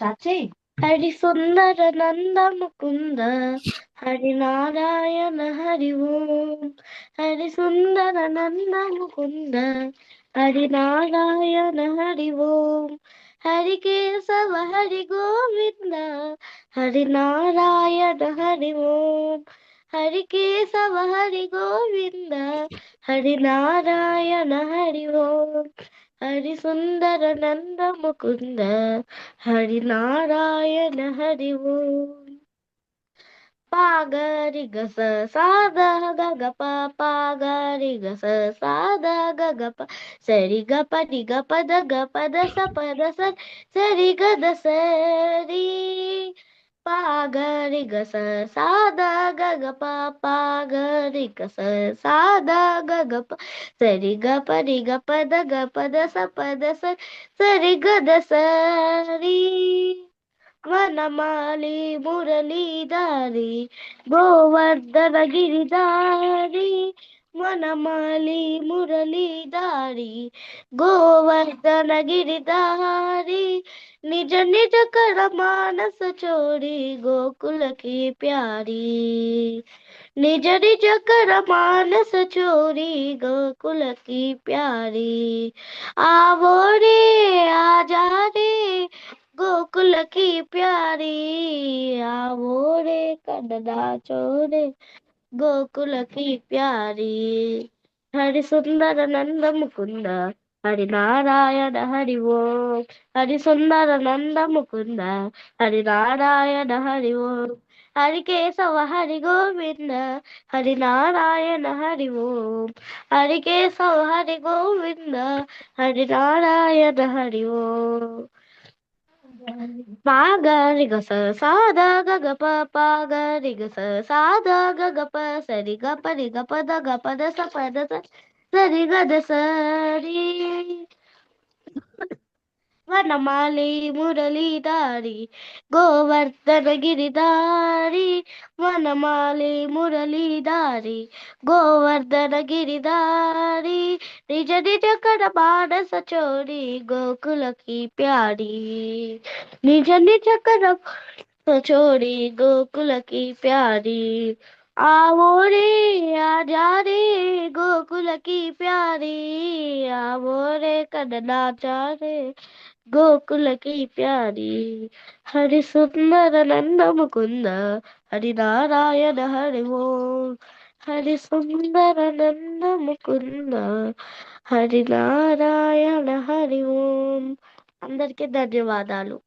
Start చేయి హరి సుందర నంద ముకుంద. హరి నారాయణ హరి ఓం. హరి సుందర నంద ముకుంద. హరి నారాయణ హరి ఓం. హరి కేశవ హరి గోవింద. హరి నారాయణ హరి ఓం. హరి కేశవ హరి గోవింద. హరి నారాయణ హరి ఓం. హరి సుందర నంద ముకుంద హరి నారాయణ హరి ఓం. పాగరి గస సాద గగప పాగరి గస సాద గగప సరి గప ని గ ప ద గ ద స ప స సరి గద సరి. పాగరి గస సాద గగ ప పాగరి గస సాద గగ ప సరి గ ప ని గ ప ద గ ప ద స ప ద స సరి గ ద సరి వనమాలి మురళీధారి గోవర్ధన గిరిధారి వనమాలి మురళీధారి గోవర్ధన గిరిధారి निज निज कर मानस चोरी, गोकुल की प्यारी। निज निज कर मानस चोरी, गोकुल की प्यारी। आवो रे जा रे, गोकुल की प्यारी। आवो रे कदना चोरे, गोकुल की प्यारी। हरि सुंदर नंद मुकुंदा హరి నారాయణ హరి ఓం. హరి సుందర నంద ముకుంద. హరి నారాయణ హరి ఓం. హరి కేశవ హరి గోవింద. హరి నారాయణ హరి ఓం. హరి కేశవ హరి గోవింద. హరి నారాయణ హరి ఓం. పాగారి గ సాదా గగ ప పాగారి గ సాదా గగ ప సరి గ పరి గ పద స சரி கத சரி వనమాలి మురళీధారి గోవర్ధన గిరిధారి వనమాలి మురళీధారి గోవర్ధన గిరిధారి నిజ నిజ కడ మానస చోరి గోకులకి ప్యారి నిజ నిజ కడ చోరి గోకులకి ప్యారి की प्यारी आवो रे आजा रे गोकुल की प्यारी आवो रे कन्ना रे गोकुल की प्यारी हरि सुंदर नंद मुकुंद हरि नारायण हरि ओम హరి సుందర నంద ముకుంద హరి నారాయణ హరి ఓం అందరికీ ధన్యవాదాలు